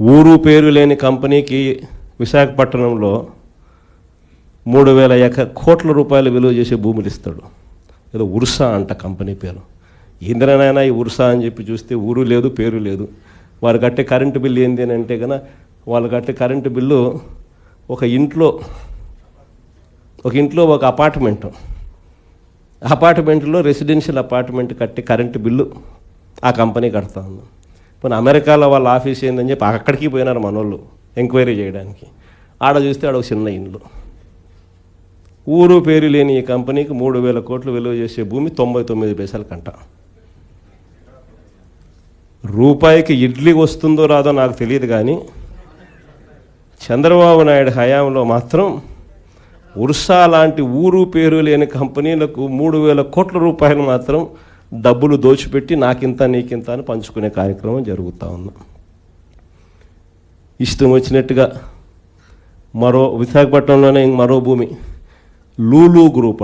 ఊరు పేరు లేని కంపెనీకి విశాఖపట్నంలో మూడు వేల ఎక కోట్ల రూపాయలు విలువ చేసే భూములు ఇస్తాడు. ఏదో ఉర్సా అంట కంపెనీ పేరు. ఇంద్రనైనా ఈ ఉర్సా అని చెప్పి చూస్తే ఊరు లేదు పేరు లేదు. వారు కట్టే కరెంటు బిల్లు ఏంది అని అంటే కనుక వాళ్ళు కట్టే కరెంటు బిల్లు ఒక ఇంట్లో ఒక ఇంట్లో ఒక అపార్ట్మెంట్. అపార్ట్మెంట్లో రెసిడెన్షియల్ అపార్ట్మెంట్ కట్టే కరెంటు బిల్లు ఆ కంపెనీ కడతా ఉంది. పోనీ అమెరికాలో వాళ్ళ ఆఫీస్ ఏందని చెప్పి అక్కడికి పోయినారు మనోళ్ళు ఎంక్వైరీ చేయడానికి. ఆడ చూస్తే ఆడ ఒక చిన్న ఇండ్లు ఊరు పేరు లేని ఈ కంపెనీకి మూడు వేల కోట్లు విలువ చేసే భూమి తొంభై తొమ్మిది పైసల కంట. రూపాయికి ఇడ్లీ వస్తుందో రాదో నాకు తెలియదు కానీ చంద్రబాబు నాయుడు హయాంలో మాత్రం ఉర్సా లాంటి ఊరు పేరు లేని కంపెనీలకు మూడు వేల కోట్ల రూపాయలు మాత్రం డబ్బులు దోచిపెట్టి నాకింత నీకింత అని పంచుకునే కార్యక్రమం జరుగుతూ ఉంది. ఇష్టం వచ్చినట్టుగా మరో విశాఖపట్నంలోనే మరో భూమి లూలు గ్రూప్